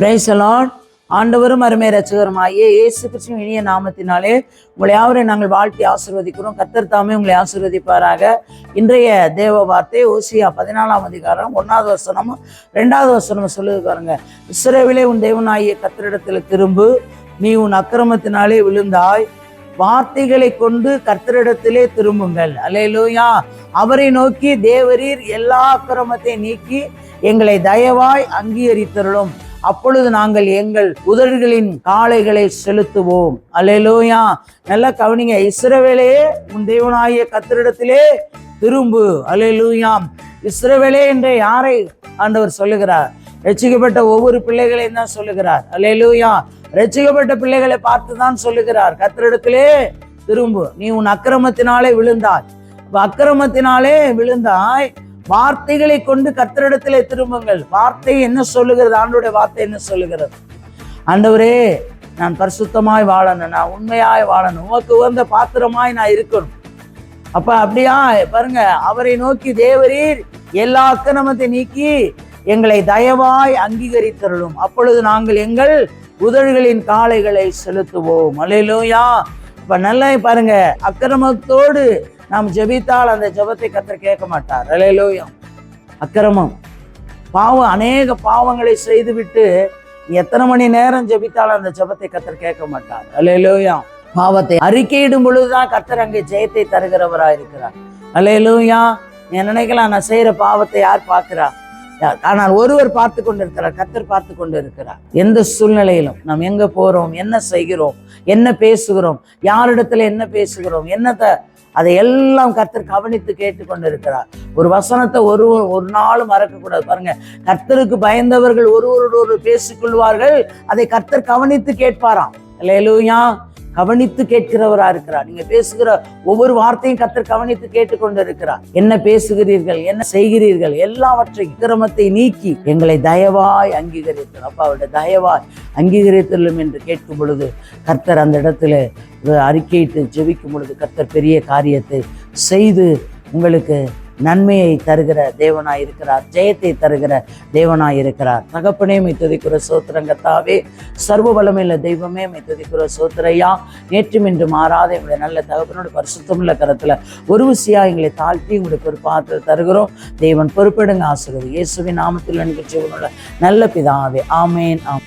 Praise the Lord ஆண்டவரும் அருமை ரட்சகருமாகிய இயேசு கிறிஸ்துவின் இனிய நாமத்தினாலே உங்களை யாவரை நாங்கள் வாழ்த்தி ஆசிர்வதிக்கிறோம். கத்தர் தாமே உங்களை ஆசிர்வதிப்பாராக. இன்றைய தேவ வார்த்தை ஓசியா பதினாலாம் அதிகாரம் ஒன்றாவது வசனமும் ரெண்டாவது வசனமும் சொல்லுது பாருங்க. இஸ்ரேவிலே உன் தேவனாகிய கத்தரிடத்தில் திரும்பு. நீ உன் அக்கிரமத்தினாலே விழுந்தாய். வார்த்தைகளை கொண்டு கர்த்தரிடத்திலே திரும்புங்கள். அல்லேலூயா அவரை நோக்கி தேவரீர் எல்லா அக்கிரமத்தை நீக்கி எங்களை தயவாய் அங்கீகரித்தருளும். அப்பொழுது நாங்கள் எங்கள் உதடுகளின் காளைகளை செலுத்துவோம். அல்லேலூயா. நல்லா கவனிங்க. இஸ்ரவேலே உன் தேவனாகிய கத்திரிடத்திலே திரும்பு. அலையலூயாம் இஸ்ரவேலே என்ற யாரை ஆண்டவர் சொல்லுகிறார்? ரட்சிக்கப்பட்ட ஒவ்வொரு பிள்ளைகளையும் தான் சொல்லுகிறார். அலையலூயா ரசிக்கப்பட்ட பிள்ளைகளை பார்த்து தான் சொல்லுகிறார். கத்திரிடத்திலே திரும்பு. நீ உன் அக்கிரமத்தினாலே விழுந்தாய். அக்கிரமத்தினாலே விழுந்தாய். வார்த்தைகளை கொண்டு கத்தரிடத்தில் திரும்புங்கள். வார்த்தை என்ன சொல்லுகிறது? ஆண்டோடைய வார்த்தை என்ன சொல்லுகிறது? ஆண்டவரே நான் பரிசுத்தமாய் வாழணும். நான் உண்மையாய் வாழணும். உமக்கு உகந்த பாத்திரமாய் நான் இருக்கணும். அப்ப அப்படியா? பாருங்க அவரை நோக்கி தேவரீர் எல்லா அக்கிரமத்தை நீக்கி எங்களை தயவாய் அங்கீகரித்தருளும். அப்பொழுது நாங்கள் எங்கள் உதடுகளின் காளைகளை செலுத்துவோம். அலையிலோயா. இப்ப நல்லா பாருங்க அக்கிரமத்தோடு நாம் ஜெபித்தால் அந்த ஜெபத்தை கத்தர் கேட்க மாட்டார். ரலையிலோயம் அக்கிரமம். பாவம் அநேக பாவங்களை செய்துவிட்டு எத்தனை மணி நேரம் ஜெபித்தாலும் அந்த ஜெபத்தை கத்தர் கேட்க மாட்டார். அலையிலோயம் பாவத்தை அறிக்கையிடும் பொழுதுதான் கத்தர் அங்கே ஜெயத்தை தருகிறவராக இருக்கிறார். அலையிலோயா என் நினைக்கலாம்? நான் செய்யற பாவத்தை யார் பார்க்கிறா ஆனால் ஒருவர் பார்த்து கொண்டிருக்கிறார். கத்தர் பார்த்து கொண்டு இருக்கிறார் எந்த சூழ்நிலையிலும் நாம் எங்க போறோம் என்ன செய்கிறோம்? என்ன பேசுகிறோம்? யாரிடத்துல என்ன பேசுகிறோம்? என்னத்தை அதை எல்லாம் கர்த்தர் கவனித்து கேட்டுக்கொண்டு இருக்கிறார் ஒரு வசனத்தை ஒரு ஒரு நாளும் மறக்கக்கூடாது. பாருங்க கர்த்தருக்கு பயந்தவர்கள் ஒருவரோடு பேசிக்கொள்வார்கள். அதை கர்த்தர் கவனித்து கேட்பாராம். இல்லையா கவனித்து கேட்கிறவரா இருக்கிறார். நீங்க பேசுகிற ஒவ்வொரு வார்த்தையும் கத்தர் கவனித்து கேட்டுக்கொண்டு இருக்கிறார் என்ன பேசுகிறீர்கள்? என்ன செய்கிறீர்கள்? எல்லாவற்றையும் கிரமத்தை நீக்கி எங்களை தயவாய் அங்கீகரித்தல் அப்பாவோட தயவாய் அங்கீகரித்தலும் என்று கேட்கும் பொழுது கர்த்தர் அந்த இடத்துல அறிக்கையிட்டு ஜெபிக்கும் பொழுது கர்த்தர் பெரிய காரியத்தை செய்து உங்களுக்கு நன்மையை தருகிற தேவனாய் இருக்கிறார் ஜெயத்தை தருகிற தேவனாய் இருக்கிறார். தகப்பனே மை சோத்திரங்கத்தாவே சர்வ வல்லமையுள்ள தெய்வமே மை சோத்திரையா நேற்றும் இன்று மாறாத எங்களுடைய நல்ல தகப்பனோட பரிசுத்தமுள்ள கரத்துல ஒரு விசியா எங்களை தாழ்த்தி உங்களுக்கு ஒரு பாத்திரம் தருகிறோம். தேவன் பொறுப்பெடுங்க ஆசிரியர் இயேசுவின் நாமத்தில் நிகழ்ச்சி நல்ல பிதாவே ஆமேன் ஆம்